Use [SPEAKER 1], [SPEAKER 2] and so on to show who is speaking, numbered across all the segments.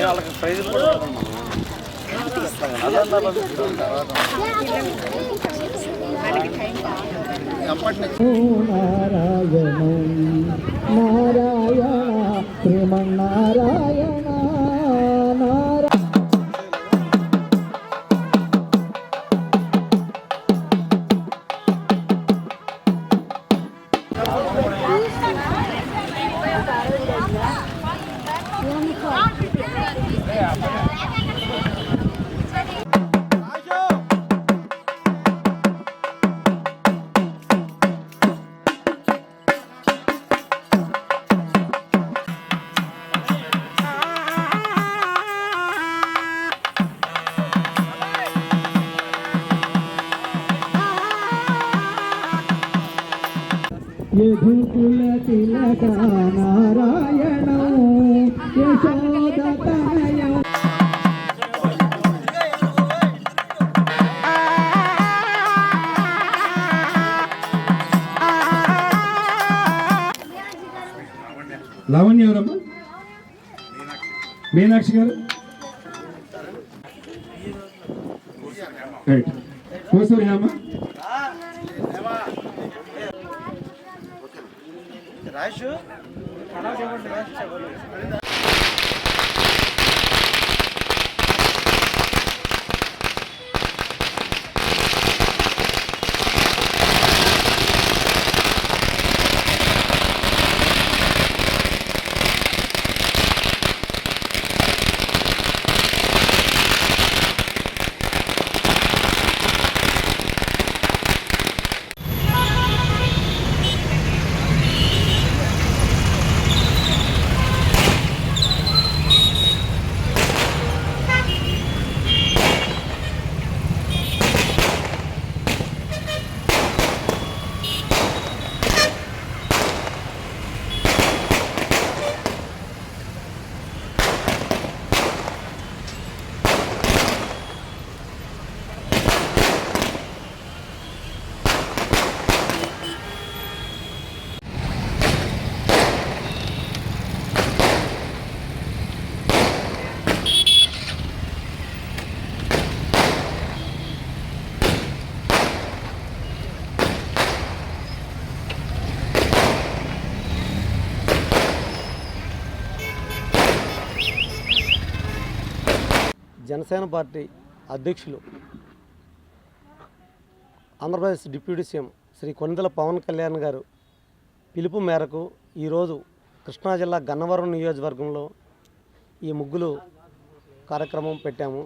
[SPEAKER 1] వాళ్ళకి ప్రైజులు కూడా
[SPEAKER 2] నారాయణ. నారాయణ. ప్రేమ నారాయణ యధుకుల తిలక
[SPEAKER 3] లావణ్య ఎవరమ్మా? మీనాక్షి గారు? రైట్. కోసూరి అమ్మా?
[SPEAKER 1] రాజు.
[SPEAKER 4] జనసేన పార్టీ అధ్యక్షులు ఆంధ్రప్రదేశ్ డిప్యూటీ సీఎం శ్రీ కొనిదల పవన్ కళ్యాణ్ గారు పిలుపు మేరకు ఈరోజు కృష్ణా జిల్లా గన్నవరం నియోజకవర్గంలో ఈ ముగ్గులు కార్యక్రమం పెట్టాము.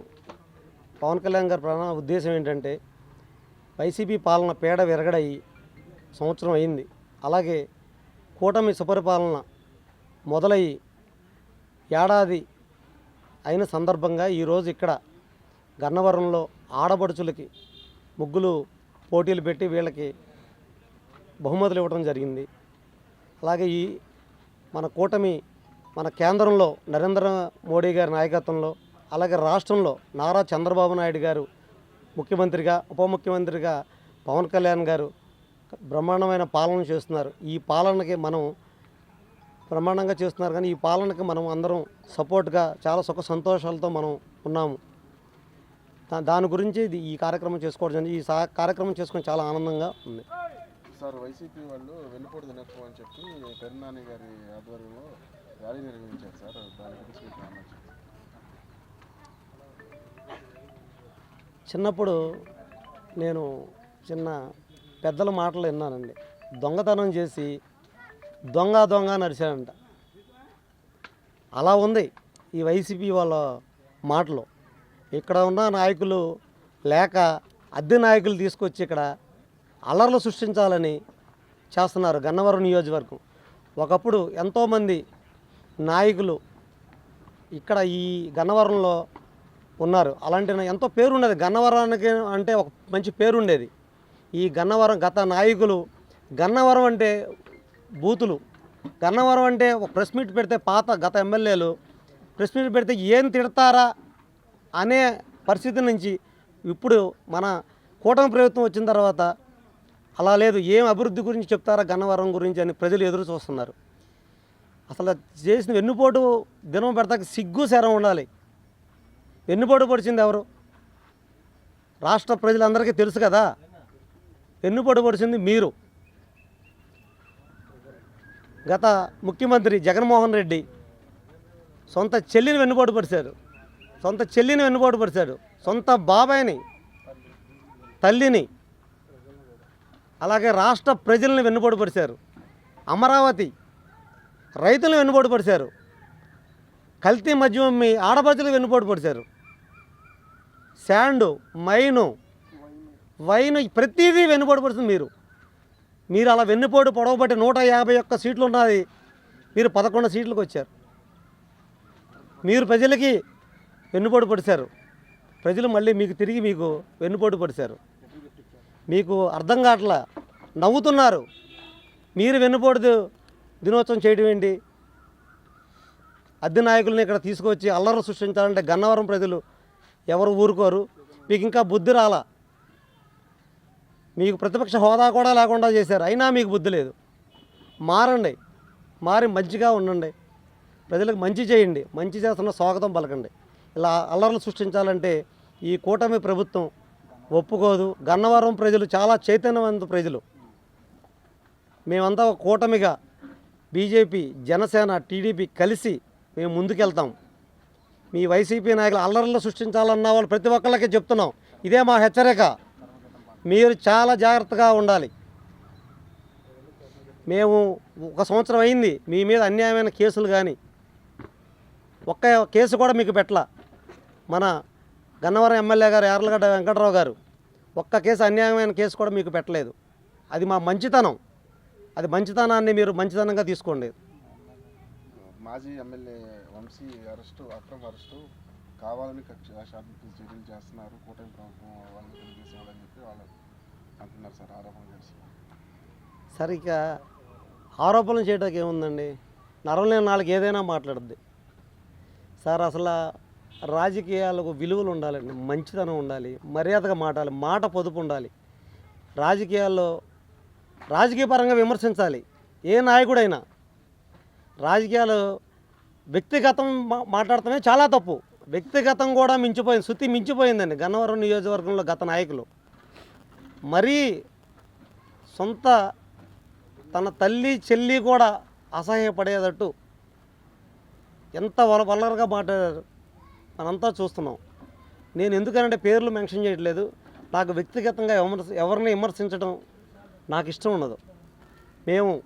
[SPEAKER 4] పవన్ కళ్యాణ్ గారి ప్రధాన ఉద్దేశం ఏంటంటే వైసీపీ పాలన పేడ విరగడయి సంవత్సరం అయింది. అలాగే కూటమి సుపరిపాలన మొదలయ్యి ఏడాది అయిన సందర్భంగా ఈరోజు ఇక్కడ గన్నవరంలో ఆడపడుచులకి ముగ్గులు పోటీలు పెట్టి వీళ్ళకి బహుమతులు ఇవ్వడం జరిగింది. అలాగే ఈ మన కూటమి మన కేంద్రంలో నరేంద్ర మోడీ గారి నాయకత్వంలో అలాగే రాష్ట్రంలో నారా చంద్రబాబు నాయుడు గారు ముఖ్యమంత్రిగా ఉప ముఖ్యమంత్రిగా పవన్ కళ్యాణ్ గారు బ్రహ్మాండమైన పాలన చేస్తున్నారు. ఈ పాలనకి మనం బ్రహ్మాండంగా చేస్తున్నారు. కానీ ఈ పాలనకి మనం అందరం సపోర్ట్గా చాలా సుఖ సంతోషాలతో మనం ఉన్నాము. దాని గురించి ఇది ఈ కార్యక్రమం చేసుకోవడం. ఈ సా- కార్యక్రమం చేసుకొని చాలా ఆనందంగా ఉంది.
[SPEAKER 5] సార్ వైసీపీ వాళ్ళు వెన్నుపోటు దినోత్సవం అని చెప్పి పెరునాని గారి ఆధ్వర్యంలో ర్యాలీ నిర్వహించారు సార్. దాని గురించి.
[SPEAKER 4] చిన్నప్పుడు నేను చిన్న పెద్దల మాటలు విన్నానండి. దొంగతనం చేసి దొంగ దొంగ నడిచాడంట. అలా ఉంది ఈ వైసీపీ వాళ్ళ మాటలు. ఇక్కడ ఉన్న నాయకులు లేక అద్దె నాయకులు తీసుకొచ్చి ఇక్కడ అల్లర్లు సృష్టించాలని చేస్తున్నారు గన్నవరం నియోజకవర్గం. ఒకప్పుడు ఎంతోమంది నాయకులు ఇక్కడ ఈ గన్నవరంలో ఉన్నారు. అలాంటి ఎంతో పేరుండేది గన్నవరానికి అంటే ఒక మంచి పేరు ఉండేది. ఈ గన్నవరం గత నాయకులు గన్నవరం అంటే బూతులు. గన్నవరం అంటే ఒక ప్రెస్ మీట్ పెడితే పాత గత ఎమ్మెల్యేలు ప్రెస్ మీట్ పెడితే ఏం తిడతారా అనే పరిస్థితి నుంచి ఇప్పుడు మన కూటమి ప్రభుత్వం వచ్చిన తర్వాత అలా లేదు. ఏం అభివృద్ధి గురించి చెప్తారా గన్నవరం గురించి అని ప్రజలు ఎదురు చూస్తున్నారు. అసలు చేసిన వెన్నుపోటు దినం పెడతాక సిగ్గు శరం ఉండాలి. వెన్నుపోటు పొడిచింది ఎవరు? రాష్ట్ర ప్రజలందరికీ తెలుసు కదా. వెన్నుపోటు పొడిచింది మీరు. గత ముఖ్యమంత్రి జగన్మోహన్ రెడ్డి సొంత చెల్లిని వెన్నుపోటు పరిచారు సొంత చెల్లిని వెన్నుపోటు పరిచారు సొంత బాబాయిని తల్లిని అలాగే రాష్ట్ర ప్రజల్ని వెన్నుపోటు పరిచారు అమరావతి రైతులను వెన్నుపోటు పరిచారు కల్తీ మద్యం మీ ఆడపడుచులు వెన్నుపోటు పడిచారు శాండు మైను వైను ప్రతిదీ వెన్నుపోటు పడుతుంది మీరు. మీరు అలా వెన్నుపోటు పొడవబట్టి నూట యాభై ఒక్క సీట్లు ఉన్నది. మీరు పదకొండు సీట్లకు వచ్చారు. మీరు ప్రజలకి వెన్నుపోటు పడిచారు ప్రజలు మళ్ళీ మీకు తిరిగి మీకు వెన్నుపోటు పడిచారు మీకు అర్థం కావట్లా? నవ్వుతున్నారు. మీరు వెన్నుపోటు దినోత్సవం చేయడం ఏంటి? అద్దె నాయకుల్ని ఇక్కడ తీసుకొచ్చి అల్లర్లు సృష్టించాలంటే గన్నవరం ప్రజలు ఎవరు ఊరుకోరు? మీకు ఇంకా బుద్ధి రాలా? మీకు ప్రతిపక్ష హోదా కూడా లేకుండా చేశారు. అయినా మీకు బుద్ధి లేదు. మారండి. మారి మంచిగా ఉండండి. ప్రజలకు మంచి చేయండి. మంచి చేస్తున్న స్వాగతం పలకండి. ఇలా అల్లర్లు సృష్టించాలంటే ఈ కూటమి ప్రభుత్వం ఒప్పుకోదు. గన్నవరం ప్రజలు చాలా చైతన్యవంత ప్రజలు. మేమంతా కూటమిగా బీజేపీ జనసేన టీడీపీ కలిసి మేము ముందుకెళ్తాం. మీ వైసీపీ నాయకులు అల్లర్లు సృష్టించాలన్న వాళ్ళు ప్రతి ఒక్కళ్ళకి చెప్తున్నాం. ఇదే మా హెచ్చరిక. మీరు చాలా జాగ్రత్తగా ఉండాలి. మేము ఒక సంవత్సరం అయింది మీ మీద అన్యాయమైన కేసులు కానీ ఒక్క కేసు కూడా మీకు పెట్టల. మన గన్నవరం ఎమ్మెల్యే గారు యార్లగడ్డ వెంకటరావు గారు ఒక్క కేసు అన్యాయమైన కేసు కూడా మీకు పెట్టలేదు. అది మా మంచితనం. అది మంచితనాన్ని మీరు మంచితనంగా తీసుకోండి.
[SPEAKER 5] మాజీ ఎమ్మెల్యే వంశీ అరెస్టు అక్రమ్ అరెస్టు కావాలని కక్ష చర్యలు చేస్తున్నారు. కూటమి ప్రభుత్వం వాళ్ళని తెలుగుదేశం వాళ్ళని చెప్పి వాళ్ళు అంటున్నారు సార్ ఆరోపణ చేస్తున్నారు.
[SPEAKER 4] సరే ఇక ఆరోపణలు చేయడానికి ఏముందండి? నరవలేని నాలుగు ఏదైనా మాట్లాడుద్ది. సార్ అసలు రాజకీయాలకు విలువలు ఉండాలండి. మంచితనం ఉండాలి మర్యాదగా మాట్లాడాలి మాట పొదుపు ఉండాలి. రాజకీయాల్లో రాజకీయ పరంగా విమర్శించాలి. ఏ నాయకుడైనా రాజకీయాలు వ్యక్తిగతం మా- మాట్లాడటమే చాలా తప్పు. వ్యక్తిగతం కూడా మించిపోయింది. శృతి మించిపోయిందండి. గన్నవరం నియోజకవర్గంలో గత నాయకులు. మరీ సొంత తన తల్లి చెల్లి కూడా అసహ్యపడేటట్టు ఎంత వల వల్లరగా మాట్లాడారు. మనంతా చూస్తున్నాం. నేను ఎందుకనంటే పేర్లు మెన్షన్ చేయట్లేదు. నాకు వ్యక్తిగతంగా విమర్శ ఎవరిని విమర్శించడం నాకు ఇష్టం ఉండదు. మేము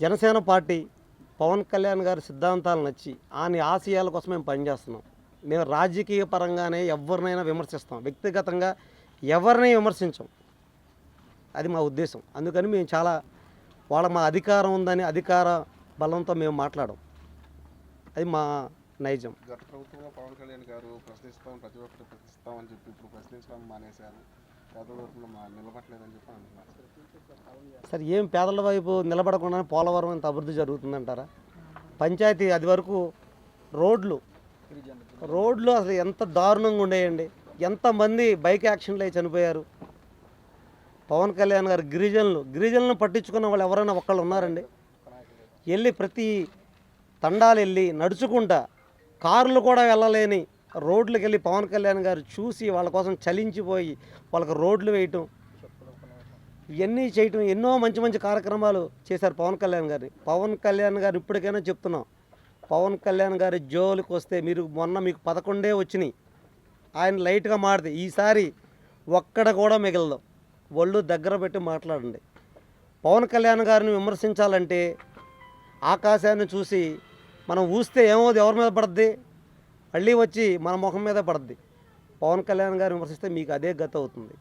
[SPEAKER 4] జనసేన పార్టీ పవన్ కళ్యాణ్ గారి సిద్ధాంతాలు నచ్చి ఆయన ఆశయాల కోసం మేము పనిచేస్తున్నాం. మేము రాజకీయ పరంగానే ఎవరినైనా విమర్శిస్తాం. వ్యక్తిగతంగా ఎవరిని విమర్శించం. అది మా ఉద్దేశం. అందుకని మేము చాలా వాళ్ళ మా అధికారం ఉందని అధికార బలంతో మేము మాట్లాడం. అది మా నైజం.
[SPEAKER 5] గత ప్రభుత్వంలో పవన్ కళ్యాణ్ గారు ప్రశ్నిస్తాం ప్రతి ఒక్కరు ప్రశ్నిస్తామని చెప్పి ఇప్పుడు ప్రశ్నించడం మానేశారు. గత ప్రభుత్వంలో నిలబట్టలేదని చెప్పి అంటున్నారు.
[SPEAKER 4] సరే ఏం పేదల వైపు నిలబడకుండా పోలవరం అంత అభివృద్ధి జరుగుతుందంటారా? పంచాయతీ అది వరకు రోడ్లు రోడ్లు అసలు ఎంత దారుణంగా ఉండేయండి. ఎంతమంది బైక్ యాక్సిడెంట్లు అయి చనిపోయారు. పవన్ కళ్యాణ్ గారు గిరిజనులు గిరిజనులను పట్టించుకున్న వాళ్ళు ఎవరైనా ఒక్కళ్ళు ఉన్నారండి? వెళ్ళి ప్రతి తండాలు వెళ్ళి నడుచుకుంటా కార్లు కూడా వెళ్ళలేని రోడ్లకు వెళ్ళి పవన్ కళ్యాణ్ గారు చూసి వాళ్ళ కోసం చలించిపోయి వాళ్ళకి రోడ్లు వేయటం ఇవన్నీ చేయటం ఎన్నో మంచి మంచి కార్యక్రమాలు చేశారు పవన్ కళ్యాణ్ గారిని. పవన్ కళ్యాణ్ గారు ఇప్పటికైనా చెప్తున్నాం. పవన్ కళ్యాణ్ గారి జోలికి వస్తే మీరు మొన్న మీకు పదకొండే వచ్చినాయి. ఆయన లైట్గా మాడితే ఈసారి ఒక్కడ కూడా మిగలదు. ఒళ్ళు దగ్గర పెట్టి మాట్లాడండి. పవన్ కళ్యాణ్ గారిని విమర్శించాలంటే ఆకాశాన్ని చూసి మనం ఊస్తే ఏమవుతుంది ఎవరి మీద పడుద్ది? మళ్ళీ వచ్చి మన ముఖం మీద పడుద్ది. పవన్ కళ్యాణ్ గారిని విమర్శిస్తే మీకు అదే గత అవుతుంది